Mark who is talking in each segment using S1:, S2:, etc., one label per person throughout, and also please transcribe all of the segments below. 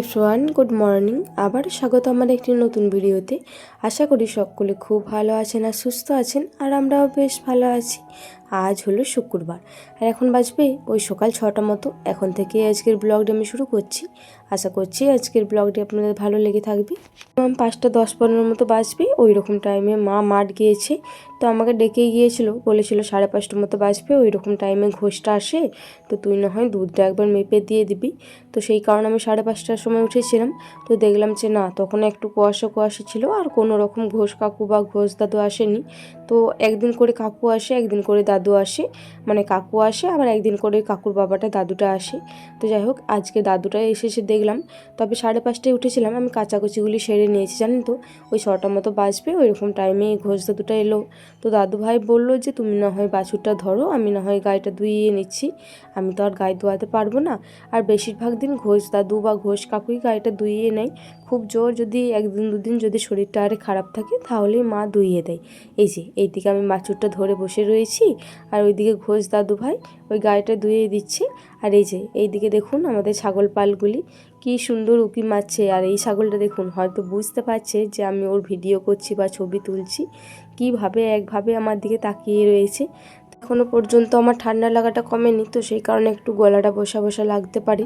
S1: Everyone, good morning. আবার স্বাগত আমার একটি নতুন ভিডিওতে। আশা করি সকলে খুব ভালো আছেন আর সুস্থ আছেন, আর আমরাও বেশ ভালো আছি। আজ হলো শুক্রবার। আর এখন বাজবে ওই সকাল ছটা মতো। এখন থেকে আজকের ব্লগটি আমি শুরু করছি। আশা করছি আজকের ব্লগটি আপনাদের ভালো লেগে থাকবে। আমার পাঁচটা দশ পনেরোর মতো বাজবে। ওই রকম টাইমে মা মাঠ গিয়েছে। তো আমাকে ডেকে গিয়েছিল। বলেছিল সাড়ে পাঁচটার মতো বাজবে। ওই রকম টাইমে ঘোষটা আসে। তো তুই না হয় দুধটা একবার মেপে দিয়ে দিবি। তো সেই কারণে আমি সাড়ে পাঁচটার সময় উঠেছিলাম। তো দেখলাম যে না, তখন একটু কুয়াশা কুয়াশা ছিল। আর কোনো রকম ঘোষ কাকু বা ঘোষ দাদু আসেনি। তো একদিন করে কাকু আসে, একদিন করে দাদু আসে মানে কাকু আসে, আবার একদিন করে কাকুর বাবাটা, দাদুটা আসে। তো যাই হোক, আজকে দাদুটা এসে এসে দেখলাম। তবে সাড়ে পাঁচটায় উঠেছিলাম, আমি কাচাকুচিগুলি সেরে নিয়েছি, জানেন তো? ওই ছটার মতো বাজবে ওই রকম টাইমে ঘোষ দাদুটা এলো। তো দাদু ভাই বলল যে, তুমি না হয় বাছুরটা ধরো, আমি না হয় গাড়িটা ধুইয়ে নিচ্ছি। আমি তো আর গায়ে ধোয়াতে পারব না। আর বেশিরভাগ দিন ঘোষ দাদু বা ঘোষ কাকুই গাড়িটা ধুইয়ে নেয়। খুব জোর যদি একদিন দুদিন যদি শরীরটা আরে খারাপ থাকে, তাহলেই মা ধুইয়ে দেয়। এই যে, এইদিকে আমি বাছুরটা ধরে বসে রয়েছি, আর ওইদিকে ঘোষ দাদু ভাই ওই গাড়িটা ধুয়ে দিচ্ছে। আর এই যে, এইদিকে দেখুন আমাদের ছাগল পালগুলি, কি সুন্দর উকি মারছে। আর এই ছাগলটা দেখুন, হয়তো বুঝতে পারছে যে আমি ওর ভিডিও করছি বা ছবি তুলছি। কীভাবে, একভাবে আমার দিকে তাকিয়ে রয়েছে। এখনও পর্যন্ত আমার ঠান্ডা লাগাটা কমেনি, তো সেই কারণে একটু গলাটা বসা বসা লাগতে পারে।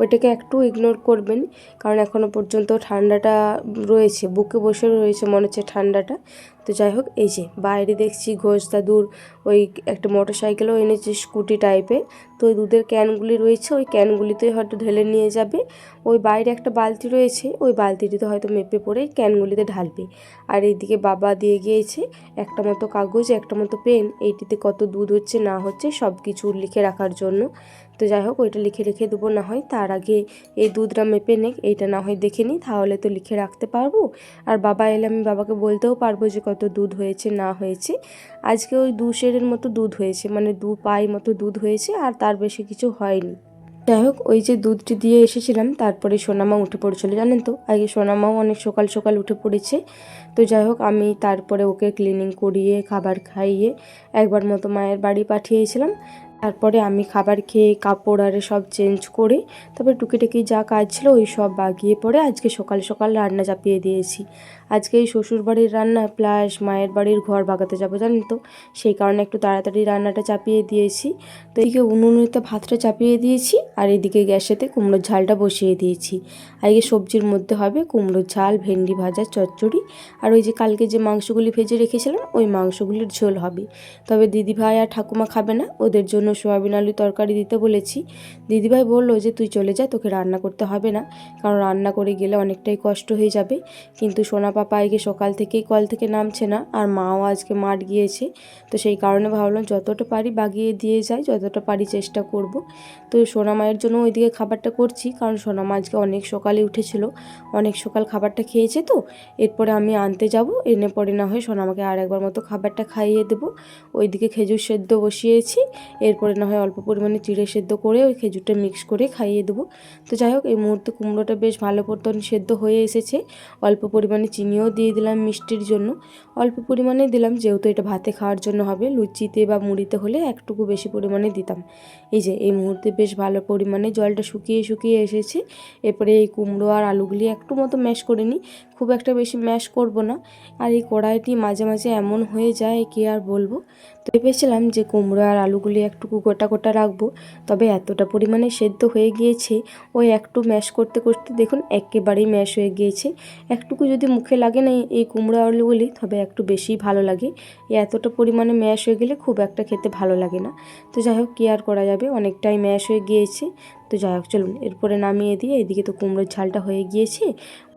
S1: ওইটাকে একটু ইগনোর করবেন, কারণ এখনও পর্যন্ত ঠান্ডাটা রয়েছে, বুকে বসে রয়েছে মনে হচ্ছে ঠান্ডাটা। তো যাই হোক, এই যে বাইরে দেখছি ঘোষ দাদুর ওই একটা মোটর সাইকেলও এনেছে স্কুটি টাইপের তো ওই দুধের ক্যানগুলি রয়েছে, ওই ক্যানগুলিতে হয়তো ঢেলে নিয়ে যাবে। ওই বাইরে একটা বালতি রয়েছে, ওই বালতিটিতে হয়তো মেপে পড়ে ক্যানগুলিতে ঢালবে। আর এইদিকে বাবা দিয়ে গিয়েছে একটা মতো কাগজ, একটা মতো পেন এইটিতে কত দুধ হচ্ছে, না হচ্ছে সব কিছু লিখে রাখার জন্য। তো যাই হোক ওইটা লিখে রেখে দেবো। না হয় তার আগে এই দুধটা মেপে নেক, এইটা না হয় দেখে নিই তাহলে তো লিখে রাখতে পারব। আর বাবা এলে আমি বাবাকে বলতেও পারব যে কত দুধ হয়েছে, না হয়েছে। আজকে ওই দু সেরের মতো দুধ হয়েছে মানে দু পাই মতো দুধ হয়েছে, আর তার বেশি কিছু হয়নি। যাই হোক ওই যে দুধটি দিয়ে এসেছিলাম, তারপরে সোনামা উঠে পড়েছিল, জানেন তো? আগে সোনামাও অনেক সকাল সকাল উঠে পড়েছে। তো যাই হোক আমি তারপরে ওকে ক্লিনিং করিয়ে, খাবার খাইয়ে, একবার মতো মায়ের বাড়ি পাঠিয়েছিলাম। তারপরে আমি খাবার খেয়ে কাপড় আরে সব চেঞ্জ করে তারপরে টুকিটাকি যা কাজ ছিল ওই সব বাগিয়ে পরে আজকে সকাল সকাল রান্না চাপিয়ে দিয়েছি। আজকে এই শ্বশুর বাড়ির রান্না, প্লাস মায়ের বাড়ির ঘর বাগাতে যাব, জানেন তো? সেই কারণে একটু তাড়াতাড়ি রান্নাটা চাপিয়ে দিয়েছি। তো এদিকে উনুনেতে ভাতটা চাপিয়ে দিয়েছি, আর এদিকে গ্যাসেতে কুমড়োর ঝালটা বসিয়ে দিয়েছি। আর এই সবজির মধ্যে হবে কুমড়োর ঝাল, ভেন্ডি ভাজা, চচ্চড়ি, আর ওই যে কালকে যে মাংসগুলি ভেজে রেখেছিলাম, ওই মাংসগুলির ঝোল হবে। তবে দিদিভাই আর ঠাকুমা খাবে না, ওদের জন্য সোয়াবিন আলু তরকারি দিতে বলেছি। দিদিভাই বলল যে, তুই চলে যা, তোকে রান্না করতে হবে না, কারণ রান্না করে গেলে অনেকটাই কষ্ট হয়ে যাবে। কিন্তু সোনা পাপা আজকে সকাল থেকেই কল থেকে নামছে না, আর মাও আজকে মাঠ গিয়েছে। তো সেই কারণে ভাবলাম যতটা পারি বাগিয়ে দিয়ে যাই, যতটা পারি চেষ্টা করব। তো সোনা মায়ের জন্য ওইদিকে খাবারটা করছি, কারণ সোনা মা আজকে অনেক সকালে উঠেছিল। অনেক সকাল খাবারটা খেয়েছে তো, এরপরে আমি আনতে যাব। এনে পরে না হয় সোনামাকে আর একবার মতো খাবারটা খাইয়ে দেবো। ওইদিকে খেজুর সেদ্ধ বসিয়েছি, এরপরে না হয় অল্প পরিমাণে চিড়ে সেদ্ধ করে ওই খেজুরটা মিক্স করে খাইয়ে দেবো। তো যাই হোক, এই মুহূর্তে কুমড়োটা বেশ ভালো মতন সেদ্ধ হয়ে এসেছে। অল্প পরিমাণে চিনিও দিয়ে দিলাম মিষ্টির জন্য অল্প পরিমাণে দিলাম, যেহেতু এটা ভাতে খাওয়ার জন্য হবে। লুচিতে বা মুড়িতে হলে একটুকু বেশি পরিমাণে দিতাম। এই যে, এই মুহূর্তে বেশ ভালো পরিমাণে জলটা শুকিয়ে শুকিয়ে এসেছে। এরপরে এই কুমড়ো আর আলুগুলি একটু মতো ম্যাশ করে নিই। খুব একটা বেশি ম্যাশ করব না। আর এই কড়াইটি মাঝে মাঝে এমন হয়ে যায় কি আর বলব? তো ভেবেছিলাম যে কুমড়ো আর আলুগুলি একটুকু গোটা গোটা রাখব, তবে এতটা পরিমাণে সেদ্ধ হয়ে গিয়েছে। ওই একটু ম্যাশ করতে করতে দেখুন, একেবারেই ম্যাশ হয়ে গিয়েছে। একটুকু যদি মুখে লাগে না এই কুমড়ো আলুগুলি, তবে একটু বেশি ভালো লাগে। এতটা পরিমাণে ম্যাশ হয়ে গেলে খুব একটা খেতে ভালো লাগে না। তো যাই হোক, কী আর করা যাবে? অনেকটাই ম্যাশ হয়ে গিয়েছে। তো যাই হোক, চলুন, এরপরে নামিয়ে দিয়ে এদিকে তো কুমড়োর ঝালটা হয়ে গিয়েছে।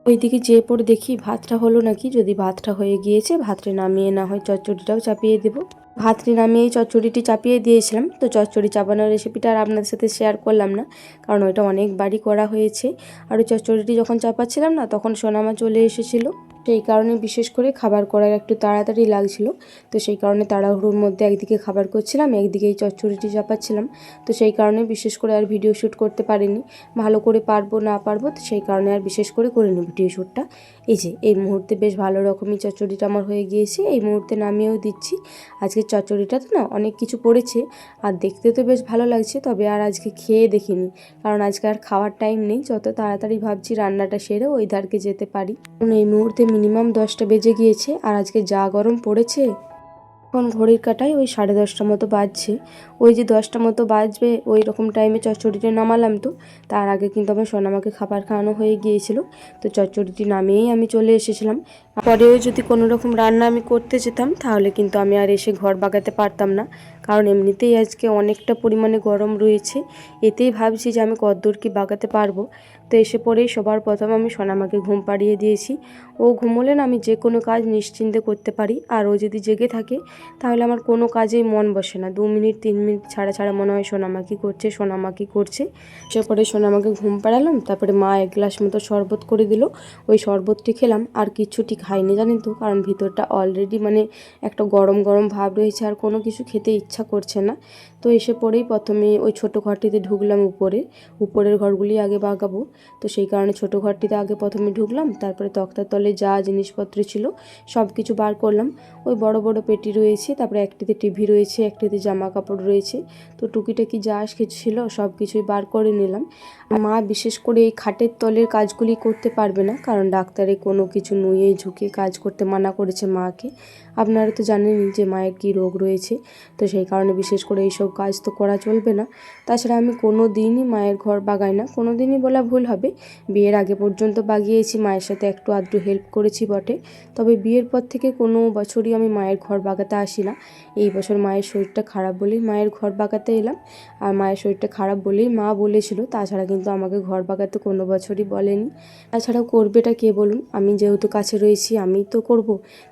S1: ওইদিকে যেয়ে পরে দেখি ভাতটা হলো নাকি, যদি ভাতটা হয়ে গিয়েছে, ভাতটা নামিয়ে না হয় চচ্চড়িটাও চাপিয়ে দেবো। ভাতটি নামিয়ে চচ্চড়িটি চাপিয়ে দিয়েছিলাম। তো চচ্চড়ি চাপানোর রেসিপিটা আর আপনাদের সাথে শেয়ার করলাম না, কারণ ওইটা অনেকবারই করা হয়েছে। আর ওই চচ্চড়িটি যখন চাপাচ্ছিলাম না, তখন সোনামা চলে এসেছিল। সেই কারণে বিশেষ করে খাবার করার একটু তাড়াতাড়ি লাগছিল। তো সেই কারণে তাড়াহুড়োর মধ্যে একদিকে খাবার করছিলাম, একদিকে এই চচ্চড়িটি চাপাচ্ছিলাম। তো সেই কারণে বিশেষ করে আর ভিডিও শ্যুট করতে পারিনি। ভালো করে পারব, না পারব, তো সেই কারণে আর বিশেষ করে করে করিনি ভিডিও শ্যুটটা এই যে, এই মুহূর্তে বেশ ভালো রকমই চচ্চড়িটা আমার হয়ে গিয়েছে। এই মুহূর্তে নামিয়েও দিচ্ছি। আজকে চচ্চড়িটাতে না অনেক কিছু পড়েছে, আর দেখতে তো বেশ ভালো লাগছে, তবে আর আজকে খেয়ে দেখিনি। কারণ আজকে আর খাওয়ার টাইম নেই, যত তাড়াতাড়ি ভাবছি রান্নাটা সেরে ওই ধারকে যেতে পারি। এই মুহূর্তে মিনিমাম দশটা বেজে গিয়েছে আর আজকে যা গরম পড়েছে, এখন ঘড়ির কাটায় ওই সাড়ে দশটা মতো বাজছে। ওই যে দশটা মতো বাজবে, ওই রকম টাইমে চচ্চড়িটা নামালাম তো, তার আগে কিন্তু আমার সোনামাকে খাবার খাওয়ানো হয়ে গিয়েছিল। তো চচ্চড়িটি নামিয়েই আমি চলে এসেছিলাম। পরেও যদি কোনো রকম রান্না আমি করতে যেতাম, তাহলে কিন্তু আমি আর এসে ঘর বাগাতে পারতাম না। কারণ এমনিতেই আজকে অনেকটা পরিমাণে গরম রয়েছে। এতেই ভাবছি যে আমি কদ্দূর কি বাগাতে পারব। তো এসে পরেই সবার প্রথম আমি সোনামাকে ঘুম পাড়িয়ে দিয়েছি। ও ঘুমোলে না আমি যে কোনো কাজ নিশ্চিন্তে করতে পারি। আর ও যদি জেগে থাকে, তাহলে আমার কোনো কাজেই মন বসে না। দু মিনিট, তিন মিনিট ছাড়া ছাড়া মনে হয় সোনামা কী করছে, সোনামা কী করছে। সে পরে সোনামাকে ঘুম পাড়ালাম, তারপরে মা এক গ্লাস মতো শরবত করে দিল। ওই শরবতটি খেলাম, আর কিচ্ছুটি খাইনি জানেন তো, কারণ ভিতরটা অলরেডি মানে একটা গরম গরম ভাব রয়েছে, আর কোনো কিছু খেতে ইচ্ছা করছে না। তো এসে পরেই প্রথমে ওই ছোটো ঘরটিতে ঢুকলাম উপরে। উপরের ঘরগুলি আগে বাগাবো। তো সেই কারণে ছোটো ঘরটিতে আগে প্রথমে ঢুকলাম, তারপরে তক্তার তলে যা জিনিসপত্র ছিল সব কিছু বার করলাম। ওই বড় বড় পেটি রয়েছে, তারপরে একটিতে টিভি রয়েছে, একটিতে জামা কাপড় রয়েছে। তো টুকিটাকি যা কিছু ছিল সব কিছুই বার করে নিলাম। মা বিশেষ করে এই খাটের তলের কাজগুলি করতে পারবে না, কারণ ডাক্তারে কোনো কিছু নুয়ে ঝুঁকে কাজ করতে মানা করেছে মাকে। আপনারা তো জানেনই যে মায়ের কী রোগ রয়েছে, তো সেই কারণে বিশেষ করে এইসব কাজ তো করা চলবে না। তাছাড়া আমি কোনো দিনই মায়ের ঘর বাগাই না, কোনো দিনই বলা ভুল হবে। বিয়ের আগে পর্যন্ত বাগিয়েছি, মায়ের সাথে একটু আধটু হেল্প করেছি বটে। তবে বিয়ের পর থেকে কোনো বছরই আমি মায়ের ঘর বাগাতে আসি না। এই বছর মায়ের শরীরটা খারাপ বলেই মায়ের ঘর বাগাতে এলাম। আর মায়ের শরীরটা খারাপ বলেই মা বলেছিল, তাছাড়া কিন্তু আমাকে ঘর বাগাতে কোনো বছরই বলেনি। তাছাড়াও করবেটা কে বলুন? আমি যেহেতু কাছে রয়েছি, আমি তো করব।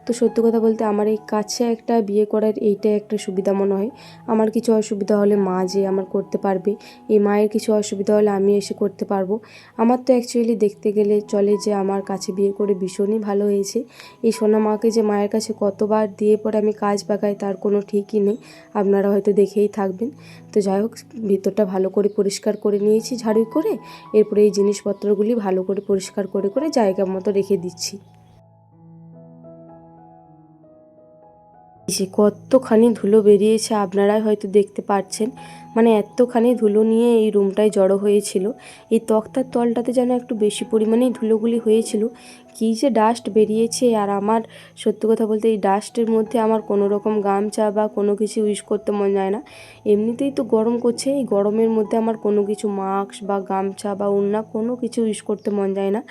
S1: তো সত্যি কথা বলতে আমার এই কাছে একটা বিয়ে করার এইটাই একটা সুবিধা মনে হয়। আমার কিছু অসুবিধা হলে মা যে আমার করতে পারবে, এই মায়ের কিছু অসুবিধা হলে আমি এসে করতে পারব। আমার তো অ্যাকচুয়ালি দেখতে গেলে চলে যে আমার কাছে বিয়ে করে ভীষণই ভালো হয়েছে। এই সোনা মাকে যে মায়ের কাছে কতবার দিয়ে পরে আমি কাজ বাগাই তার কোনো ঠিকই নেই। আপনারা হয়তো দেখেই থাকবেন। তো যাই হোক, ভিতরটা ভালো করে পরিষ্কার করে নিয়েছি ঝাড়ু করে, এরপরে এই জিনিসপত্রগুলি ভালো করে পরিষ্কার করে করে জায়গা মতো রেখে দিচ্ছি। যে কতখানি ধুলো বেরিয়েছে আপনারাই হয়তো দেখতে পাচ্ছেন মানে এতখানি ধুলো নিয়ে এই রুমটায় জড়ো হয়েছিল। এই তক্তার তলটাতে যেন একটু বেশি পরিমাণেই ধুলোগুলি হয়েছিল। কী যে ডাস্ট বেরিয়েছে আর আমার, সত্যি কথা বলতে এই ডাস্টের মধ্যে আমার কোনো রকম গামছা বা কোনো কিছু ইউজ করতে মন যায় না। এমনিতেই তো গরম করছে, এই গরমের মধ্যে আমার কোনো কিছু মাস্ক বা গামছা বা অন্য কোনো কিছু ইউজ করতে মন যায় না।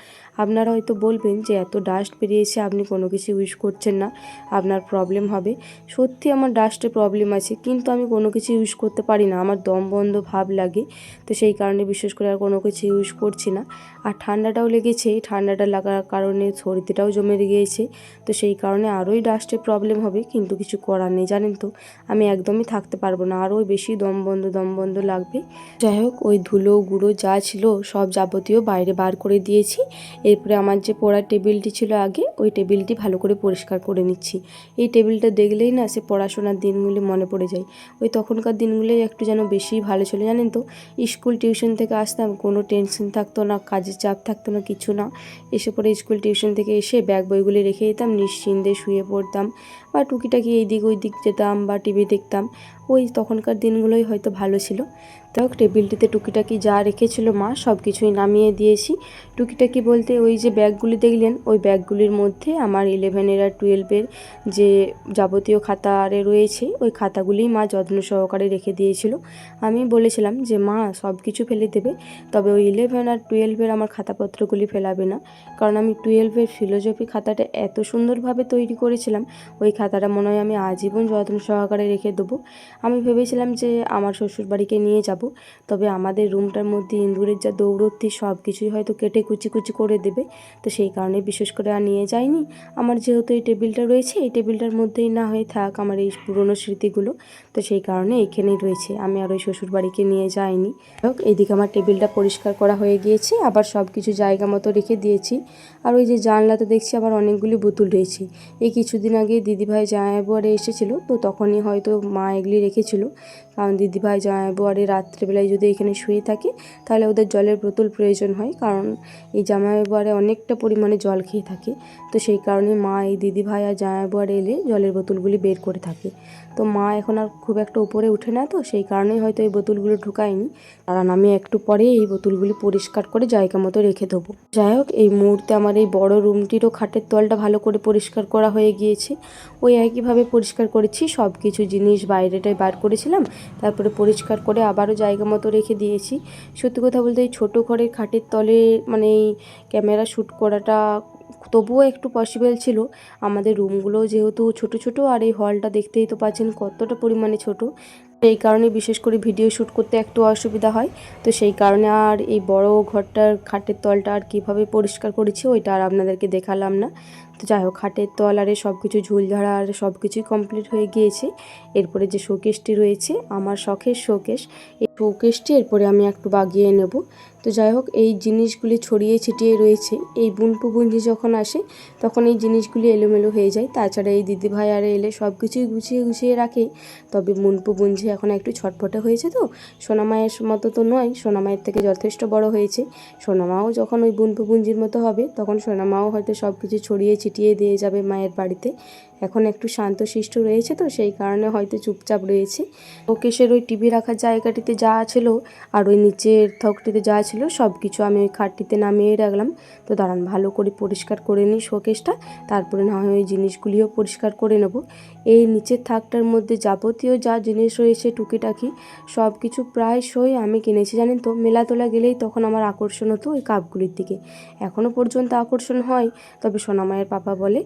S1: আপনারা হয়তো বলবেন যে এত ডাস্ট বেরিয়েছে, আপনি কোনো কিছু ইউজ করছেন না, আপনার প্রবলেম হবে। সত্যি আমার ডাস্টের প্রবলেম আছে, কিন্তু আমি কোনো কিছু ইউজ করতে পারি না, আমার দম বন্ধ ভাব লাগে, তো সেই কারণে বিশেষ করে আর কোনো কিছু ইউজ করছি না। আর ঠান্ডাটাও লেগেছে এই ঠান্ডাটা লাগার কারণে সর্দিটাও জমে গিয়েছে। তো সেই কারণে আরোই ডাস্টের প্রবলেম হবে, কিন্তু কিছু করার নেই, জানেন তো। আমি একদমই থাকতে পারব না আরও বেশি দম বন্ধ দম বন্ধ লাগবে। যাই হোক, ওই ধুলো, গুঁড়ো যা ছিল সব যাবতীয় বাইরে বার করে দিয়েছি। এরপরে আমার যে পড়ার টেবিলটি ছিল আগে, ওই টেবিলটি ভালো করে পরিষ্কার করে নিচ্ছি। এই টেবিলটা দেখলেই না সে পড়াশোনার দিনগুলি মনে পড়ে যায়। ওই তখনকার দিনগুলোই একটু যেন বেশি ভালো ছিল, জানেন তো। স্কুল, টিউশন থেকে আসতাম, কোনো টেনশন থাকতো না, কাজের চাপ থাকতো না, কিছু না। এসে পরে স্কুল টিউশন থেকে এসে ব্যাগ বইগুলি রেখে দিতাম নিশ্চিন্তে শুয়ে পড়তাম। বা টুকিটাকি এই দিক ওই দিক যেতাম বা টিভি দেখতাম, ওই তখনকার দিনগুলোই হয়তো ভালো ছিল। হোক, টেবিলটিতে টুকিটাকি যা রেখেছিল মা সব কিছুই নামিয়ে দিয়েছি। টুকিটাকি বলতে ওই যে ব্যাগগুলি দেখলেন, ওই ব্যাগগুলির মধ্যে আমার ইলেভেনের আর টুয়েলভের যে যাবতীয় খাতা আরে রয়েছে, ওই খাতাগুলি মা যত্ন সহকারে রেখে দিয়েছিল। আমি বলেছিলাম যে, মা সব কিছু ফেলে দেবে, তবে ওই ইলেভেন আর টুয়েলভের আমার খাতাপত্রগুলি ফেলাবে না। কারণ আমি টুয়েলভের ফিলোজফি খাতাটা এত সুন্দরভাবে তৈরি করেছিলাম, ওই খাতাটা মনে হয় আমি আজীবন যত্ন সহকারে রেখে দেবো। আমি ভেবেছিলাম যে আমার শ্বশুরবাড়িকে নিয়ে যাব, তবে আমাদের রুমটার মধ্যে ইঁদুরের যা দৌড়ত্তি সব কিছুই হয়তো কেটে কুচি কুচি করে দেবে। তো সেই কারণে বিশেষ করে আর নিয়ে যাইনি। আমার যেহেতু এই টেবিলটা রয়েছে, এই টেবিলটার মধ্যেই না হয়ে থাক আমার এই পুরনো স্মৃতিগুলো। তো সেই কারণে এইখানেই রয়েছে। আমি আর ওই শ্বশুরবাড়িকে নিয়ে যাইনি। হোক এইদিকে আমার টেবিলটা পরিষ্কার করা হয়ে গিয়েছে, আবার সব কিছু জায়গা মতো রেখে দিয়েছি। আর ওই যে জানলাতে দেখছি, আবার অনেকগুলি বোতল রয়েছে। এই কিছুদিন আগে দিদিভাই পরে এসেছিল তো তখনই হয়তো মা এগুলি রেখেছিল। কারণ দিদিভাই জামাইবাড়ি রাত্রেবেলায় যদি এখানে শুয়ে থাকে, তাহলে ওদের জলের বোতল প্রয়োজন হয়। কারণ এই জামাইবাড়ি অনেকটা পরিমাণে জল খেয়ে থাকে। তো সেই কারণে মা এই দিদিভাই আর জামাইবাড়ি এলে জলের বোতলগুলি বের করে থাকে। তো মা এখন আর খুব একটা উপরে উঠে না তো, সেই কারণেই হয়তো এই বোতলগুলো ঢুকায়নি। কারণ আমি একটু পরে এই বোতলগুলি পরিষ্কার করে জায়গা মতো রেখে দেবো। যাই হোক, এই মুহূর্তে আমার এই বড় রুমটিরও খাটের তলটা ভালো করে পরিষ্কার করা হয়ে গিয়েছে। ওই একইভাবে পরিষ্কার করেছি সব কিছু জিনিস বাইরেটায় বার করেছিলাম। তারপরে পরিষ্কার করে আবারও জায়গা মতো রেখে দিয়েছি। সত্যি কথা বলতে এই ছোটো ঘরের খাটের তলে মানে এই ক্যামেরা শ্যুট করাটা তবুও একটু পসিবল ছিল। আমাদের রুমগুলো যেহেতু ছোট ছোট আর এই হলটা দেখতেই তো পাচ্ছেন কতটা পরিমাণে ছোট। এই কারণে বিশেষ করে ভিডিও শ্যুট করতে একটু অসুবিধা হয়। তো সেই কারণে আর এই বড় ঘরটার খাটের তলটা আর কীভাবে পরিষ্কার করেছি ওইটা আর আপনাদেরকে দেখালাম না। তো যাই হোক খাটের তলারে সব কিছু ঝুলঝাড়া আর সব কিছুই কমপ্লিট হয়ে গিয়েছে। এরপরে যে শোকেসটি রয়েছে, আমার শখের শোকেস শোকেসটি এরপরে আমি একটু বাগিয়ে নেব। তো যাই হোক, এই জিনিসগুলি ছড়িয়ে ছিটিয়ে রয়েছে। এই বুনপু বুঞ্জি যখন আসে, তখন এই জিনিসগুলি এলোমেলো হয়ে যায়। তাছাড়া এই দিদিভাই আর এলে সব কিছুই গুছিয়ে গুছিয়ে রাখে। তবে বুনপু বুঞ্জি এখন একটু ছটফটে হয়েছে তো? সোনামায়ের মতো তো নয়, সোনামায়ের থেকে যথেষ্ট বড় হয়েছে। সোনামাও যখন ওই বুনপু বুঞ্জির মতো হবে, তখন সোনামাও হয়তো সব কিছু ছড়িয়ে ছিটিয়ে দিয়ে যাবে মায়ের বাড়িতে। এখন একটু শান্তশিষ্ট রয়েছে তো, সেই কারণে হয়তো চুপচাপ রয়েছে। ওকেশের ওই টিভি রাখার জায়গাটিতে যা ছিল আর ওই নিচের থকটিতে যা ছিল সব কিছু আমি ওই খাটটিতে নামিয়ে রাখলাম। তো দাঁড়ান, ভালো করে পরিষ্কার করে নিই শোকেসটা তারপরে না হয় ওই জিনিসগুলিও পরিষ্কার করে নেব। এই নিচের থাকটার মধ্যে যাবতীয় যা জিনিস রয়েছে টুকিটাকি সব কিছু প্রায়শই আমি কিনেছি, জানেন তো? মেলাতলা গেলেই তখন আমার আকর্ষণ হতো ওই কাপগুলির দিকে। এখনও পর্যন্ত আকর্ষণ হয়, তবে সোনামায়ের পাপা বলে,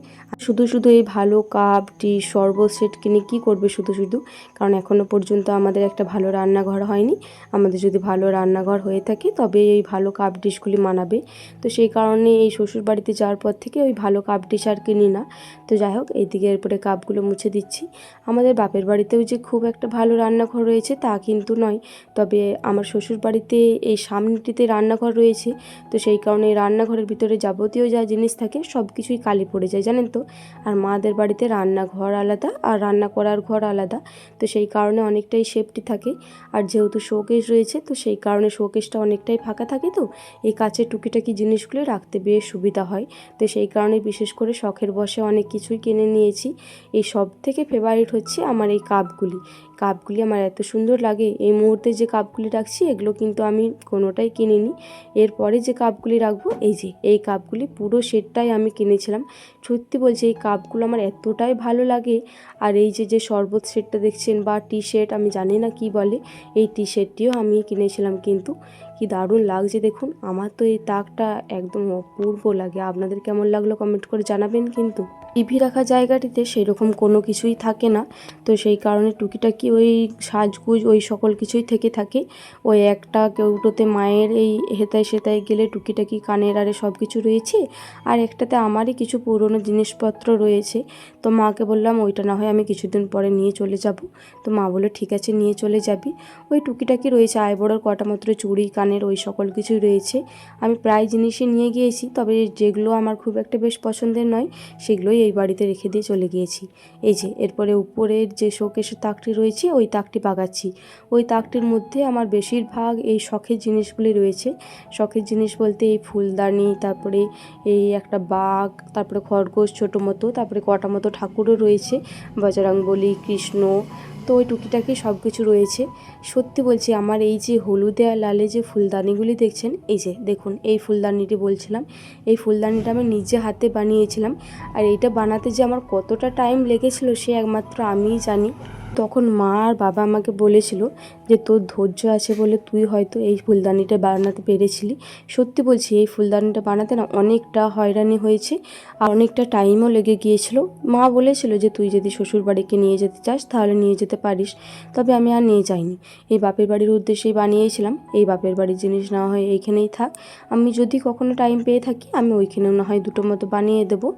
S1: শুধু শুধু এই ভালো কাপ, টি, শরবত সেট কিনে কী করবে শুধু শুধু? কারণ এখনও পর্যন্ত আমাদের একটা ভালো রান্নাঘর হয়নি। আমাদের যদি ভালো রান্নাঘর হয়ে থাকে, তবে এই ভালো কাপ ডিশগুলি মানাবে। তো সেই কারণে এই শ্বশুর বাড়িতে যাওয়ার পর থেকে ওই ভালো কাপ ডিশ আর কিনি না। তো যাই হোক, এইদিকে এরপরে কাপগুলো মুছে দিচ্ছি। আমাদের বাপের বাড়িতেও যে খুব একটা ভালো রান্নাঘর রয়েছে তা কিন্তু নয়। তবে আমার শ্বশুর বাড়িতে এই সামনেটিতে রান্নাঘর রয়েছে। তো সেই কারণে রান্নাঘরের ভিতরে যাবতীয় যা জিনিস থাকে সব কিছুই কালি পড়ে যায়, জানেন তো? আর মাদের বাড়িতে রান্নাঘর আলাদা আর রান্না করার ঘর আলাদা। তো সেই কারণে অনেকটাই সেফটি থাকে। আর যেহেতু শোকেস রয়েছে, তো সেই কারণে শোকেসটা অনেকটাই ফাঁকা থাকে তো। এই কাছের টুকিটাকি জিনিসগুলো রাখতে বেশ সুবিধা হয়। তো সেই কারণে বিশেষ করে শখের বসে অনেক কিছুই কিনে নিয়েছি। এই সব থেকে ফেভারিট হচ্ছে আমার এই কাপগুলি। কাপগুলি আমার এত সুন্দর লাগে। এই মুহূর্তে যে কাপগুলি রাখছি, এগুলো কিন্তু আমি কোনোটাই কিনিনি। এরপরে যে কাপগুলি রাখব, এই যে, এই কাপগুলি পুরো সেটটাই আমি কিনেছিলাম। সত্যি বলছি, এই কাপগুলো আমার এতটাই ভালো লাগে। আর এই যে যে শরবত সেটটা দেখছেন বা টি শার্ট আমি জানি না কি বলে, এই টি শার্টটিও আমি কিনেছিলাম কিন্তু কি দারুণ লাগছে দেখুন। আমার তো এই তাকটা একদম অপূর্ব লাগে। আপনাদের কেমন লাগল কমেন্ট করে জানাবেন কিন্তু। টিভি রাখা জায়গাটিতে সেরকম কোনো কিছুই থাকে না। তো সেই কারণে টুকিটাকি ওই সাজগুজ, ওই সকল কিছুই থেকে থাকে। ওই একটা কেউটোতে মায়ের এই হেতায় সেতায় গেলে টুকিটাকি কানের আরে সব কিছু রয়েছে। আর একটাতে আমারই কিছু পুরনো জিনিসপত্র রয়েছে। তো মাকে বললাম, ওইটা না হয় আমি কিছুদিন পরে নিয়ে চলে যাব। তো মা বলে ঠিক আছে, নিয়ে চলে যাবি। ওই টুকিটাকি রয়েছে আইবড়োর কটা মাত্র চুড়ি, কানের ওই সকল কিছুই রয়েছে। আমি প্রায় জিনিসই নিয়ে গিয়েছি, তবে যেগুলো আমার খুব একটা বেশ পছন্দের নয়, সেগুলোই এই বাড়িতে রেখে দিয়ে চলে গিয়েছি। এই যে, এরপরে উপরের যে শোকেশের তাকটি রয়েছে, ওই তাকটি বাগাচ্ছি। ওই তাকটির মধ্যে আমার বেশিরভাগ এই শখের জিনিসগুলি রয়েছে। শখের জিনিস বলতে এই ফুলদানি, তারপরে এই একটা বাঘ, তারপরে খরগোশ ছোটো মতো তারপরে কটা মতো ঠাকুরও রয়েছে। বজরাঙ্গলি কৃষ্ণ তো ওই টুকিটাকি সব কিছু রয়েছে। সত্যি বলছি, আমার এই যে হলুদে আর লালে যে ফুলদানিগুলি দেখছেন, এই যে দেখুন, এই ফুলদানিটি বলছিলাম, এই ফুলদানিটা আমি নিজে হাতে বানিয়েছিলাম। আর এইটা বানাতে যে আমার কতটা টাইম লেগেছিল, সে একমাত্র আমিই জানি। তখন মা আর বাবা আমাকে বলেছিল যে তোর ধৈর্য আছে বলে তুই হয়তো এই ফুলদানিটা বানাতে পেরেছিলি। সত্যি বলছি, এই ফুলদানিটা বানাতে না অনেকটা হয়রানি হয়েছে আর অনেকটা টাইমও লেগে গিয়েছিল। মা বলেছিল যে তুই যদি শ্বশুর বাড়িকে নিয়ে যেতে চাস তাহলে নিয়ে যেতে পারিস, তবে আমি আর নিয়ে যাইনি। এই বাপের বাড়ির উদ্দেশ্যেই বানিয়েছিলাম, এই বাপের বাড়ির জিনিস না হয় এইখানেই থাক। আমি যদি কখনো টাইম পেয়ে থাকি, আমি ওইখানেও না হয় দুটো মতো বানিয়ে দেবো।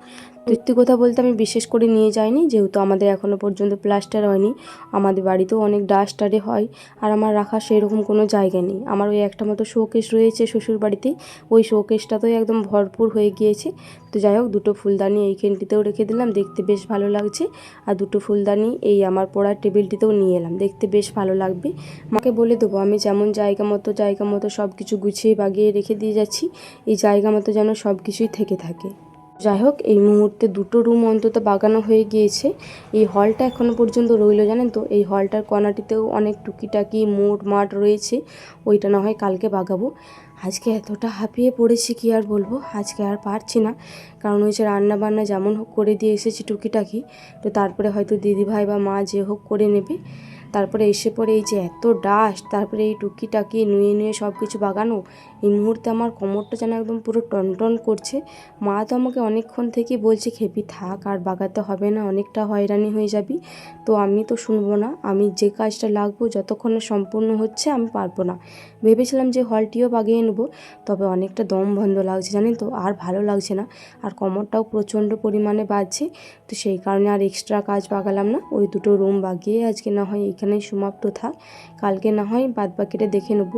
S1: সত্যি কথা বলতে আমি বিশেষ করে নিয়ে যাইনি, যেহেতু আমাদের এখনও পর্যন্ত প্লাস্টার হয়নি। আমাদের বাড়িতেও অনেক ডাস্টারে হয় আর আমার রাখার সেরকম কোনো জায়গা নেই। আমার ওই একটা মতো শোকেস রয়েছে শ্বশুর বাড়িতে ওই শোকেসটাতেও একদম ভরপুর হয়ে গিয়েছে। তো যাই হোক, দুটো ফুলদানি এইখানটিতেও রেখে দিলাম, দেখতে বেশ ভালো লাগছে। আর দুটো ফুলদানি এই আমার পড়ার টেবিলটিতেও নিয়ে এলাম, দেখতে বেশ ভালো লাগবে। মাকে বলে দেবো, আমি যেমন জায়গা মতো জায়গা মতো সব কিছু গুছিয়ে বাগিয়ে রেখে দিয়ে যাচ্ছি, এই জায়গা মতো যেন সব কিছুই থেকে থাকে। যাই হোক এই মুহূর্তে দুটো রুম অন্তত বাগানো হয়ে গিয়েছে। এই হলটা এখনও পর্যন্ত রইল, জানেন তো? এই হলটার কণাটিতেও অনেক টুকিটাকি মোট মাঠ রয়েছে। ওইটা না হয় কালকে বাগাবো। আজকে এতটা হাঁপিয়ে পড়েছি, কি আর বলব? আজকে আর পারছি না। কারণ ওই যে রান্না বান্না যেমন হোক করে দিয়ে এসেছি টুকিটাকি, তো তারপরে হয়তো দিদিভাই বা মা যে হোক করে নেবে। তারপরে এসে পরে এই যে এত ডাস্ট তারপরে এই টুকিটাকি নুয়ে নুয়ে সব কিছু বাগানো এই মুহূর্তে আমার কোমরটা যেন একদম পুরো টনটন করছে। মা তো আমাকে অনেকক্ষণ থেকে বলছে, খেপি থাক, আর বাগাতে হবে না, অনেকটা হয়রানি হয়ে যাবি। তো আমি তো শুনব না। আমি যে কাজটা লাগবো, যতক্ষণে সম্পূর্ণ হচ্ছে, আমি পারব না। ভেবেছিলাম যে হলটিও বাগিয়ে নেব, তবে অনেকটা দম বন্ধ লাগছে, জানেন তো? আর ভালো লাগছে না। আর কোমরটাও প্রচণ্ড পরিমাণে বাজছে। তো সেই কারণে আর এক্সট্রা কাজ বাগালাম না। ওই দুটো রুম বাগিয়ে আজকে না হয় এখানেই সমাপ্ত থাক। কালকে না হয় বাদ বাকিটা দেখে নেব,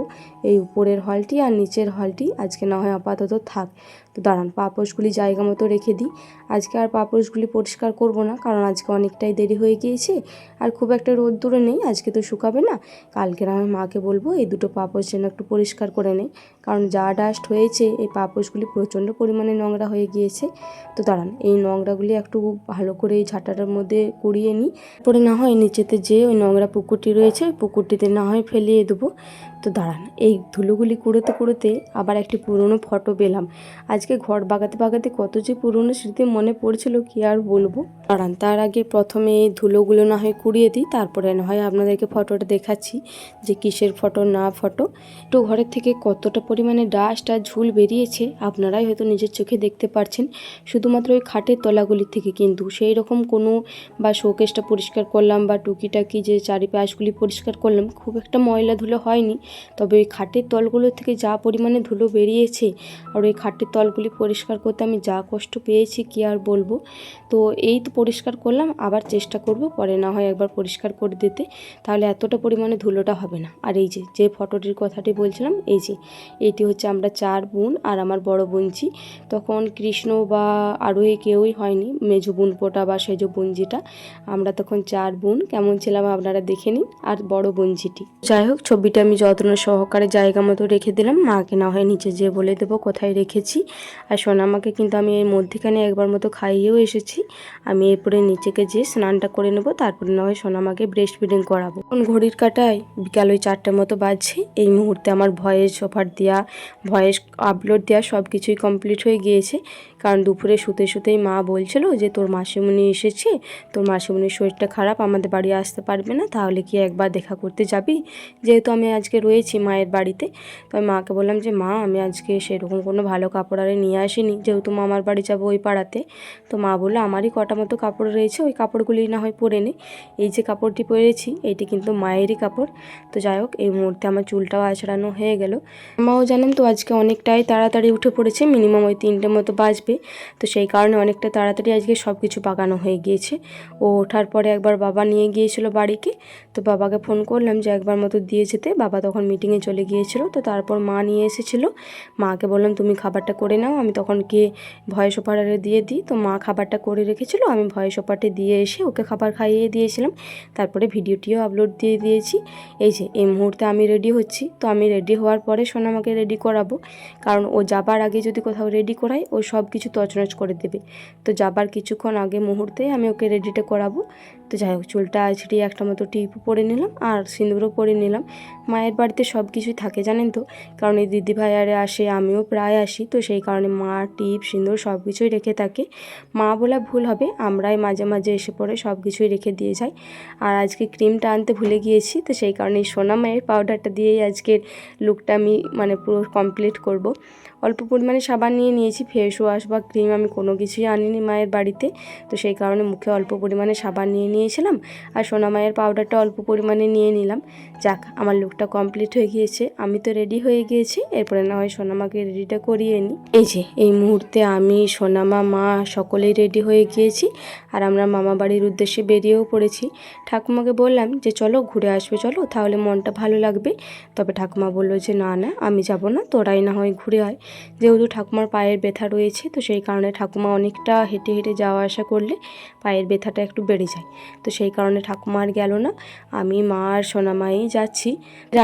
S1: এই উপরের হলটি আর নিচের হলটি, আজকে না হয় আপাতত থাক। তো দাঁড়ান, পাপোশগুলি জায়গা মতো রেখে দিই। আজকে আর পাপোশগুলি পরিষ্কার করব না, কারণ আজকে অনেকটাই দেরি হয়ে গিয়েছে। আর খুব একটা রোদ দূরে নেই, আজকে তো শুকাবে না। কালকে আমি মাকে বলব, এই দুটো পাপোশ যেন একটু পরিষ্কার করে নেই। কারণ যা ডাস্ট হয়েছে, এই পাপোশগুলি প্রচণ্ড পরিমাণে নোংরা হয়ে গিয়েছে। তো দাঁড়ান, এই নোংরাগুলি একটু ভালো করে এই ঝাঁটাটার মধ্যে কুড়িয়ে নিই। পরে না হয় নিচেতে যে ওই নোংরা পুকুরটি রয়েছে পুকুরটিতে না হয় ফেলিয়ে দেবো। তো দাঁড়ান, এই ধুলোগুলি কুড়োতে কুড়োতে আবার একটি পুরনো ফটো পেলাম। আজকে ঘর বাগাতে বাগাতে কত যে পুরনো স্মৃতি মনে পড়ছিল, কি আর বলব? দাঁড়ান, তার আগে প্রথমে এই ধুলোগুলো না হয় কুড়িয়ে দিই, তারপরে না হয় আপনাদেরকে ফটোটা দেখাচ্ছি যে কিসের ফটো না ফটো। একটু ঘরের থেকে কতটা পরিমাণে ডাস্ট আর ঝুল বেরিয়েছে, আপনারাই হয়তো নিজের চোখে দেখতে পারছেন। শুধুমাত্র ওই খাটের তলাগুলির থেকে কিন্তু, সেই রকম কোনো বা শোকেসটা পরিষ্কার করলাম বা টুকিটাকি যে চারিপাশগুলি পরিষ্কার করলাম, খুব একটা ময়লা ধুলো হয়নি। তবে ওই খাটের তলগুলো থেকে যা পরিমাণে ধুলো বেরিয়েছে আর ওই খাটের তলগুলি পরিষ্কার করতে আমি যা কষ্ট পেয়েছি কি আর বলব? তো এই তো পরিষ্কার করলাম, আবার চেষ্টা করব পরে না হয় একবার পরিষ্কার করে দিতে। তাহলে এতটা পরিমাণে ধুলোটা হবে না। আর এই যে যে ফটোটির কথাটি বলছিলাম, এই যে এইটি হচ্ছে আমরা চার বোন আর আমার বড় বোনজি তখন কৃষ্ণ বা আরও কেউই হয়নি, মেজো বোন পোটা বা সেজো বোন যেটা। আমরা তখন চার বোন, কেমন ছিলাম আপনারা দেখে নিন। আর বড় বোনজিটি যাই হোক, ছবিটা আমি যত্ন সহকারে জায়গা মতো রেখে দিলাম। মাকে না হয় নিচে যেয়ে বলে দেবো কোথায় রেখেছি। আর সোনামাকে কিন্তু আমি এর মধ্যেখানে একবার মতো খাইয়েও এসেছি। আমি এরপরে নিচেকে যেয়ে স্নানটা করে নেব, তারপরে না হয় সোনামাকে ব্রেস্ট ফিডিং করাবো। এখন ঘড়ির কাটায় বিকাল ওই চারটার মতো বাজছে। এই মুহূর্তে আমার ভয়েস অফার দেওয়া ভয়েস আপলোড দেওয়া সব কিছুই কমপ্লিট হয়ে গিয়েছে। কারণ দুপুরে শুতে শুতেই মা বলছিল যে, তোর মাসিমণি এসেছে। তোর মাসিমণির শরীরটা খারাপ, আমাদের বাড়ি আসতে পারবে না। তাহলে কি একবার দেখা করতে যাবি? যেহেতু আমি আজকে রয়েছি মায়ের বাড়িতে। তো আমি মাকে বললাম যে, মা, আমি আজকে সেরকম কোনো ভালো কাপড় আরে নিয়ে আসিনি। যেহেতু মামার বাড়ি যাব ওই পাড়াতে। তো মা বলল, আমারই কটা মতো কাপড় রয়েছে, ওই কাপড়গুলি না হয় পরে নে। এই যে কাপড়টি পরেছি, এইটি কিন্তু মায়েরই কাপড়। তো যাই হোক, এই মুহূর্তে আমার চুলটাও আছড়ানো হয়ে গেল। মাও জানেন তো, আজকে অনেকটাই তাড়াতাড়ি উঠে পড়েছে, মিনিমাম ওই তিনটে মতো বাজবে। তো সেই কারণে অনেকটা তাড়াতাড়ি আজকে সব কিছু পাকানো হয়ে গিয়েছে। ও ওঠার পরে একবার বাবা নিয়ে গিয়েছিল বাড়িকে। তো বাবাকে ফোন করলাম যে, একবার মতো দিয়ে যেতে। বাবা তখন মিটিংয়ে চলে গিয়েছিল। তো তারপর মা নিয়ে এসেছিল। মাকে বললাম, তুমি খাবারটা করে নাও, আমি তখন গিয়ে ভয়েস ওপারে দিয়ে দিই। তো মা খাবারটা করে রেখেছিলো, আমি ভয়েস ওপারটি দিয়ে এসে ওকে খাবার খাইয়ে দিয়েছিলাম। তারপরে ভিডিওটিও আপলোড দিয়ে দিয়েছি। এই যে, এই মুহূর্তে আমি রেডি হচ্ছি। তো আমি রেডি হওয়ার পরে সোনামাকে রেডি করাবো। কারণ ও যাবার আগে যদি কোথাও রেডি করাই ও সব কিছু তছনছ করে দেবে। তো যাবার কিছুক্ষণ আগে মুহূর্তে আমি ওকে রেডিটা করাবো। তো যাই হোক, চুলটা ছিটিয়ে একটা মতো টিপ পরে নিলাম আর সিঁদুরও পরে নিলাম। মায়ের বাড়িতে সব কিছুই থাকে, জানেন তো? কারণ এই দিদি ভাইয়ারে আসে, আমিও প্রায় আসি, তো সেই কারণে মা, টিপ সিঁদুর সব কিছুই রেখে থাকে। মা বলা ভুল হবে, আমরাই মাঝে মাঝে এসে পড়ে সব কিছুই রেখে দিয়ে যাই। আর আজকে ক্রিমটা আনতে ভুলে গিয়েছি, তো সেই কারণে সোনা মায়ের পাউডারটা দিয়েই আজকের লুকটা আমি মানে পুরো কমপ্লিট করব। অল্প পরিমাণে সাবান নিয়ে নিয়েছি ফেস ওয়াশ বা ক্রিম আমি কোনো কিছুই আনিনি মায়ের বাড়িতে। তো সেই কারণে মুখে অল্প পরিমাণে সাবান নিয়ে নিয়ে নিয়েছিলাম আর সোনা মায়ের পাউডারটা অল্প পরিমাণে নিয়ে নিলাম। যাক, আমার লুকটা কমপ্লিট হয়ে গিয়েছে, আমি তো রেডি হয়ে গিয়েছি, এরপরে না হয় সোনামাকে রেডিটা করিয়ে নিই এই যে, এই মুহূর্তে আমি সোনামা মা সকলেই রেডি হয়ে গিয়েছি আর আমরা মামা বাড়ির উদ্দেশ্যে বেরিয়েও পড়েছি। ঠাকুমাকে বললাম যে, চলো ঘুরে আসবে, চলো, তাহলে মনটা ভালো লাগবে। তবে ঠাকুমা বলল যে, না না, আমি যাব না, তোরাই না হয় ঘুরে আয়। যেহেতু ঠাকুমার পায়ের ব্যথা রয়েছে, তো সেই কারণে ঠাকুমা অনেকটা হেঁটে হেঁটে যাওয়া আসা করলে পায়ের ব্যথাটা একটু বেড়ে যায়। তো সেই কারণে ঠাকুমা আর গেল না। আমি, মা আর সোনামাই যাচ্ছি।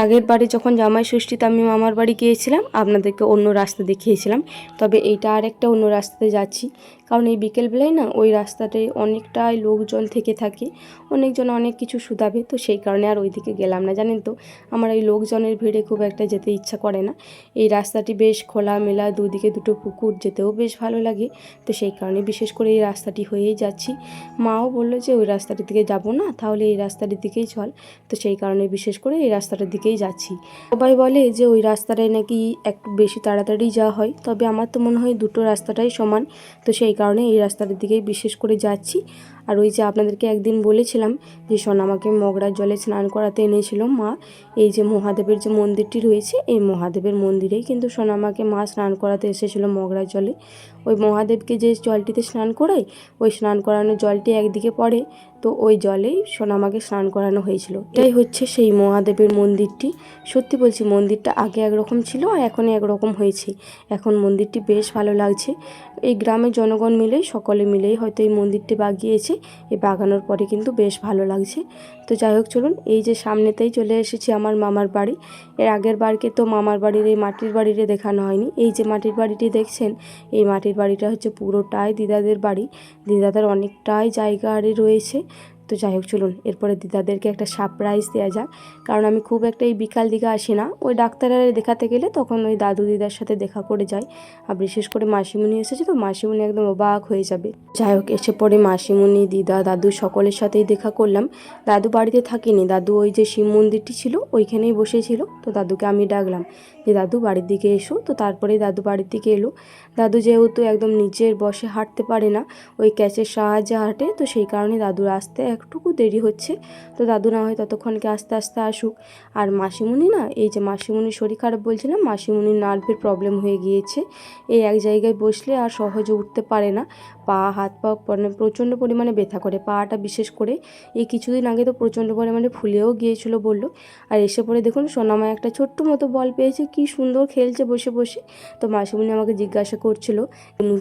S1: আগের বাড়ি যখন জামাই ষষ্ঠীতে আমি মামার বাড়ি গিয়েছিলাম, আপনাদেরকে অন্য রাস্তা দেখিয়েছিলাম। তবে এইটা আর একটা অন্য রাস্তাতে যাচ্ছি। কারণ এই বিকেলবেলায় না ওই রাস্তাটায় অনেকটাই লোকজন থেকে থাকে, অনেকজন অনেক কিছু শুধাবে, তো সেই কারণে আর ওইদিকে গেলাম না। জানেন তো, আমার এই লোকজনের ভিড়ে খুব একটা যেতে ইচ্ছা করে না। এই রাস্তাটি বেশ খোলামেলা, দুদিকে দুটো পুকুর, যেতেও বেশ ভালো লাগে। তো সেই কারণে বিশেষ করে এই রাস্তাটি হয়েই যাচ্ছি। মাও বলল যে, ওই রাস্তাটির দিকে যাব না, তাহলে এই রাস্তাটির দিকেই চল। তো সেই কারণে বিশেষ করে এই রাস্তাটার দিকেই যাচ্ছি। সবাই বলে যে, ওই রাস্তাটায় নাকি একটু বেশি তাড়াতাড়ি যাওয়া হয়। তবে আমার তো মনে হয় দুটো রাস্তাটাই সমান। তো সেই কারণে এই রাস্তার দিকেই বিশেষ করে যাচ্ছি। আর ওই যে আপনাদেরকে একদিন বলেছিলাম যে সোনামাকে মগরার জলে স্নান করাতে এনেছিল মা। এই যে মহাদেবের যে মন্দিরটি রয়েছে, এই মহাদেবের মন্দিরেই কিন্তু সোনামাকে মা স্নান করাতে এসেছিল মগরার জলে। ওই মহাদেবকে যে জলটিতে স্নান করাই ওই স্নান করানোর জলটি একদিকে পড়ে তো ওই জলেই সোনামাকে স্নান করানো হয়েছিল। এটাই হচ্ছে সেই মহাদেবের মন্দিরটি। সত্যি বলছি, মন্দিরটা আগে একরকম ছিল আর এখন একরকম হয়েছে। এখন মন্দিরটি বেশ ভালো লাগছে। এই গ্রামের জনগণ মিলেই, সকলে মিলেই হয়তো এই মন্দিরটি বাগিয়েছে। এই বাগানোর পরে কিন্তু বেশ ভালো লাগছে। তো যাই হোক, চলুন, এই যে সামনেতেই চলে এসেছি আমার মামার বাড়ি। এর আগের বারকে তো মামার বাড়ির, এই মাটির বাড়িতে দেখানো হয়নি। এই যে মাটির বাড়িটি দেখছেন, এই মাটির বাড়িটা হচ্ছে পুরোটাই দিদাদের বাড়ি। দিদাদের অনেকটাই জায়গা আরে রয়েছে। তো যাই হোক, চলুন, এরপরে দিদাদেরকে একটা সারপ্রাইজ দেওয়া যাক। কারণ আমি খুব একটা এই বিকাল দিকে আসি না। ওই ডাক্তারের দেখাতে গেলে তখন ওই দাদু দিদার সাথে দেখা করে যাই। আর বিশেষ করে মাসিমণি এসেছে তো মাসিমণি একদম অবাক হয়ে যাবে। যাই হোক, এসে পরে মাসিমণি, দিদা, দাদু সকলের সাথেই দেখা করলাম। দাদু বাড়িতে থাকিনি। দাদু ওই যে শিব মন্দিরটি ছিল, ওইখানেই বসেছিল। তো দাদুকে আমি ডাকলাম। যে দাদু বাড়ির দিকে এসো। তো তারপরে দাদু বাড়ির দিকে এলো। দাদু যেহেতু একদম নিচের বসে হাঁটতে পারে না, ওই ক্যাচের সাহায্যে হাঁটে, তো সেই কারণে দাদুর আসতে একটুকু দেরি হচ্ছে। তো দাদু না হয় ততক্ষণকে আস্তে আস্তে আসুক। আর মাসিমণি না, এই যে মাসিমণির শরীর খারাপ বলছিলাম, মাসিমণির নার্ভের প্রবলেম হয়ে গিয়েছে। এই এক জায়গায় বসলে আর সহজে উঠতে পারে না। পা, হাত পা মানে প্রচণ্ড পরিমাণে ব্যথা করে। পাটা বিশেষ করে এই কিছুদিন আগে তো প্রচণ্ড পরিমাণে ফুলেও গিয়েছিল বলল। আর এসে পরে দেখুন, সোনামা একটা ছোট্ট মতো বল পেয়েছে কি সুন্দর খেলছে বসে বসে। তো মাসিমণি আমাকে জিজ্ঞাসা করছিল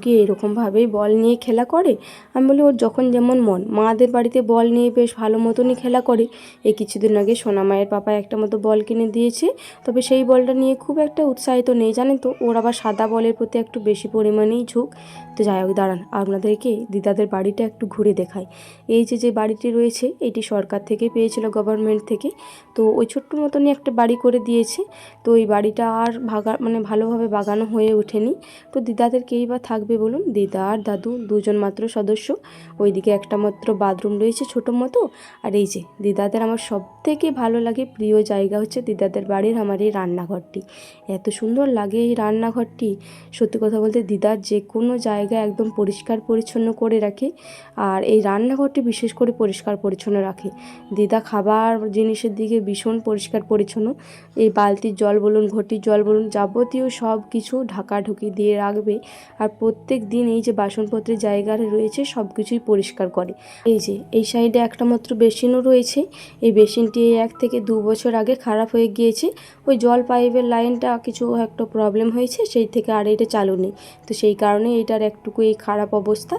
S1: কি এরকমভাবেই বল নিয়ে খেলা করে? আমি বলি, ওর যখন যেমন মন। মাদের বাড়িতে বল নিয়ে বেশ ভালো মতনই খেলা করে। এই কিছুদিন আগে সোনামায়ের পাপা একটা মতো বল কিনে দিয়েছে। তবে সেই বলটা নিয়ে খুব একটা উৎসাহিত নেই, জানেন তো? ওর আবার সাদা বলের প্রতি একটু বেশি পরিমাণেই ঝুঁক। তো যাই হোক, দাঁড়ান, আপনাদেরকে দিদাদের বাড়িটা একটু ঘুরে দেখাই। এই যে যে বাড়িটি রয়েছে, এটি সরকার থেকে পেয়েছিল গভর্নমেন্ট থেকে। তো ওই ছোট্ট মতনই একটা বাড়ি করে দিয়েছে। তো ওই বাড়িটা আর ভাগা মানে ভালোভাবে বাগানো হয়ে ওঠেনি। তো দিদাদের কেই বা থাকবে বলুন? দিদা আর দাদু দুজন মাত্র সদস্য। ওইদিকে একটা মাত্র বাথরুম রয়েছে ছোটো মতো। আর এই যে, দিদাদের আমার সব থেকে ভালো লাগে, প্রিয় জায়গা হচ্ছে দিদাদের বাড়ির আমার এই রান্নাঘরটি। এত সুন্দর লাগে এই রান্নাঘরটি। সত্যি কথা বলতে দিদার যে কোনো জায়গা একদম পরিষ্কার পরিচ্ছন্ন করে রাখে। আর এই রান্নাঘরটি বিশেষ করে পরিষ্কার পরিচ্ছন্ন রাখে। দিদা খাবার জিনিসের দিকে ভীষণ পরিষ্কার পরিচ্ছন্ন। এই বালতির জল বলুন ঘটির জল বলুন, যাবতীয় সব কিছু ঢাকাঢুকি দিয়ে রাখবে আর প্রত্যেক দিন এই যে বাসনপত্রের জায়গা রয়েছে, সব কিছুই পরিষ্কার করে। এই যে, এই সাইডে একটা মাত্র বেসিনও রয়েছে। এই বেসিনটি এক থেকে দু বছর আগে খারাপ হয়ে গিয়েছে। ওই জল পাইপের লাইনটা কিছু একটা প্রবলেম হয়েছে, সেই থেকে আর এটা চালু নেই তো সেই কারণে এটার একটুকু এই খারাপ অবস্থা।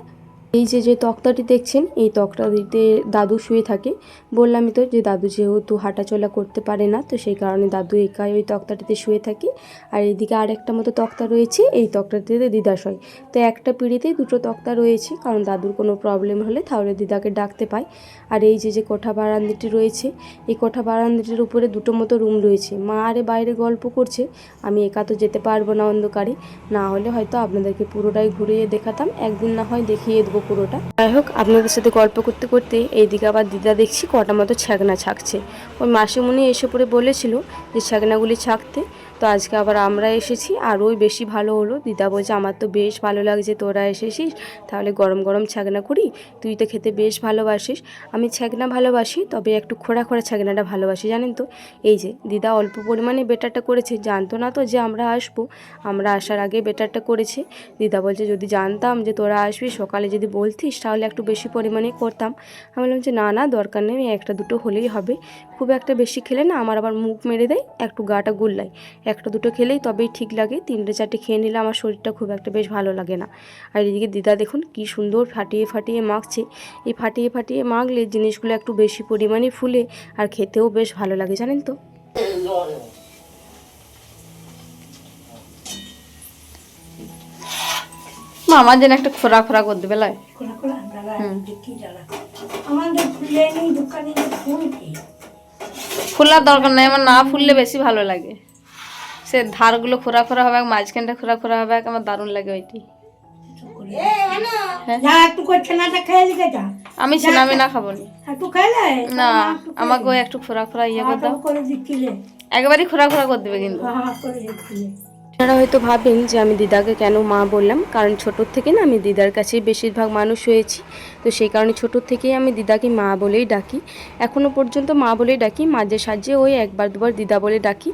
S1: এই যে যে তক্তাটি দেখছেন, এই তক্তাটিতে দাদু শুয়ে থাকে। বললামই তো যে, দাদু যেহেতু হাঁটাচলা করতে পারে না, তো সেই কারণে দাদু একাই ওই তক্তাটিতে শুয়ে থাকে। আর এইদিকে আর একটা মতো তক্তা রয়েছে, এই তক্তাটিতে দিদা শয়। তো একটা পিঁড়িতেই দুটো তক্তা রয়েছে, কারণ দাদুর কোনো প্রবলেম হলে তাহলে দিদাকে ডাকতে পায়। আর এই যে যে কোঠা বারান্দাটি রয়েছে, এই কোঠা বারান্দাটির উপরে দুটো মতো রুম রয়েছে। মা আরে বাইরে গল্প করছে, আমি একা তো যেতে পারব না অন্ধকারে। না হলে হয়তো আপনাদেরকে পুরোটাই ঘুরিয়ে দেখাতাম, একদিন না হয় দেখিয়ে দেবো। পুরোটা। যাই হোক, আপনাদের সাথে গল্প করতে করতে এইদিকে আবার দিদা দেখছি কটা মতো ছ্যাগনা ছাকছে। ওই মাসিমণি এসে পরে বলেছিল যে ছ্যাগনাগুলি ছাকতে তো আজকে আবার আমরা এসেছি আরোই বেশি ভালো হলো। দিদা বলছে, আমার তো বেশ ভালো লাগছে, তোরা এসেছিস, তাহলে গরম গরম ছাগনা করি, তুই তো খেতে বেশ ভালোবাসিস। আমি ছাগনা ভালোবাসি, তবে একটু খোড়া খোড়া ছাগনাটা ভালোবাসি, জানেন তো? এই যে, দিদা অল্প পরিমাণে বেটারটা করেছে, জানতো না তো যে আমরা আসব, আমরা আসার আগে বেটারটা করেছে। দিদা বলছে, যদি জানতাম যে তোরা আসবি, সকালে যদি বলতিস, তাহলে একটু বেশি পরিমাণে করতাম। আমি বললাম যে, না না, দরকার নেই, একটা দুটো হলেই হবে। খুব একটা বেশি খেলে না, আমার আবার মুখ মেরে দেয়, একটু গাটা গুল্লাই একটা দুটো খেলেই তবেই ঠিক লাগে। তিনটে চারটে খেয়ে নিলে আমার শরীরটা খুব একটা বেশ ভালো লাগে না। আর এদিকে দিদা দেখুন কি সুন্দর ফাটিয়ে ফাটিয়ে মাখছে। এই ফাটিয়ে ফাটিয়ে মাখলে জিনিসগুলো একটু বেশি পরিমাণে ফুলে আর খেতেও বেশ ভালো লাগে জানেন তো?
S2: আমার জন্য একটা খোরা খোরা
S3: করতে বেলায়।
S2: ফুলার দরকার নাই আমার না ফুললে বেশি ভালো লাগে। সে ধারগুলো খোরা খোরা হবে মাঝখানটা খোরা খোরা হবে আমার দারুণ লাগে ওইটি।
S3: যা একটু করছে না তা খেয়ে দিকে যা।
S2: আমি ছিলাম না খাব না। আমাকে ওই একটু খোরা খোরা ইয়ে করে দাও। একবারই খোরা খোরা করে দেবে কিন্তু।
S1: আপনারা হয়তো ভাবেন যে আমি দিদাকে কেন মা বললাম কারণ ছোটোর থেকে না আমি দিদার কাছেই বেশিরভাগ মানুষ হয়েছি। তো সেই কারণে ছোটোর থেকেই আমি দিদাকে মা বলেই ডাকি। এখনও পর্যন্ত মা বলেই ডাকি মাঝে সাঝে ওই একবার দুবার দিদা বলে ডাকি।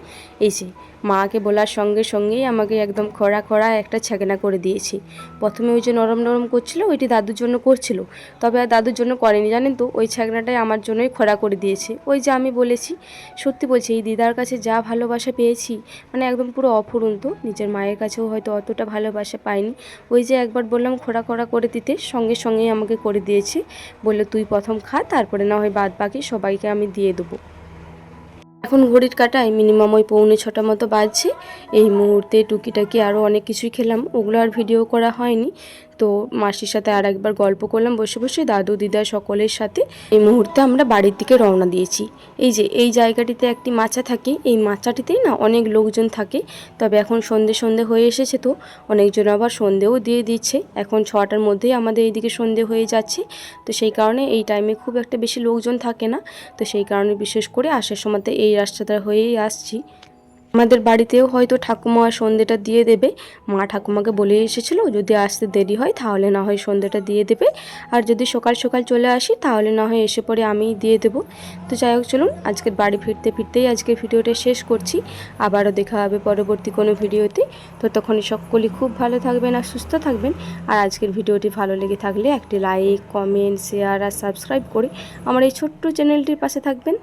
S1: এই যে মাকে বলার সঙ্গে সঙ্গেই আমাকে একদম খরা খরা একটা ছ্যাগনা করে দিয়েছি। প্রথমে ওই যে নরম নরম করছিল, ওইটি দাদুর জন্য করছিল। তবে আর দাদুর জন্য করেনি, জানেন তো? ওই ছ্যাগনাটাই আমার জন্যই খরা করে দিয়েছে। ওই যে আমি বলেছি, সত্যি বলছি, এই দিদার কাছে যা ভালোবাসা পেয়েছি মানে একদম পুরো অফুরন্ত। নিজের মায়ের কাছেও হয়তো অতটা ভালোবাসা পাইনি। ওই যে একবার বললাম খোড়া খোড়া করে দিতে, সঙ্গে সঙ্গেই আমাকে করে দিয়েছে। বলল, তুই প্রথম খা, তারপরে না হয় বাদ বাকি সবাইকে আমি দিয়ে দেবো। এখন ঘড়ির কাটায় মিনিমাম ওই পৌনে ছটা মতো বাজছে। এই মুহূর্তে টুকিটাকি আরও অনেক কিছুই খেলাম। ওগুলো আর ভিডিও করা হয়নি। তো মাসির সাথে আর একবার গল্প করলাম, বসে বসে দাদু, দিদা সকলের সাথে এই মুহূর্তে আমরা বাড়ির দিকে রওনা দিয়েছি। এই যে, এই জায়গাটিতে একটি মাচা থাকে, এই মাচাটিতেই না অনেক লোকজন থাকে, তবে এখন সন্ধে সন্ধে হয়ে এসেছে তো, অনেকজন আবার সন্ধেও দিয়ে দিচ্ছে। এখন ছটার মধ্যেই আমাদের এইদিকে সন্ধে হয়ে যাচ্ছে, তো সেই কারণে এই টাইমে খুব একটা বেশি লোকজন থাকে না, তো সেই কারণে বিশেষ করে আসার সময়তে এই রাস্তাটা হয়েই আসছি। আমাদের বাড়িতেও হয়তো ঠাকুমা সন্ধেটা দিয়ে দেবে। মা ঠাকুমাকে বলে এসেছিল, যদি আসতে দেরি হয় তাহলে না হয় সন্ধেটা দিয়ে দেবে। আর যদি সকাল সকাল চলে আসি তাহলে না হয় এসে পরে আমিই দিয়ে দেবো। তো যাই হোক, চলুন আজকের বাড়ি ফিরতে ফিরতেই আজকের ভিডিওটা শেষ করছি। আবারও দেখা হবে পরবর্তী কোনো ভিডিওতে। তো তখন সকলেই খুব ভালো থাকবেন আর সুস্থ থাকবেন। আর আজকের ভিডিওটি ভালো লেগে থাকলে একটি লাইক, কমেন্ট, শেয়ার আর সাবস্ক্রাইব করে আমার এই ছোট্ট চ্যানেলটির পাশে থাকবেন।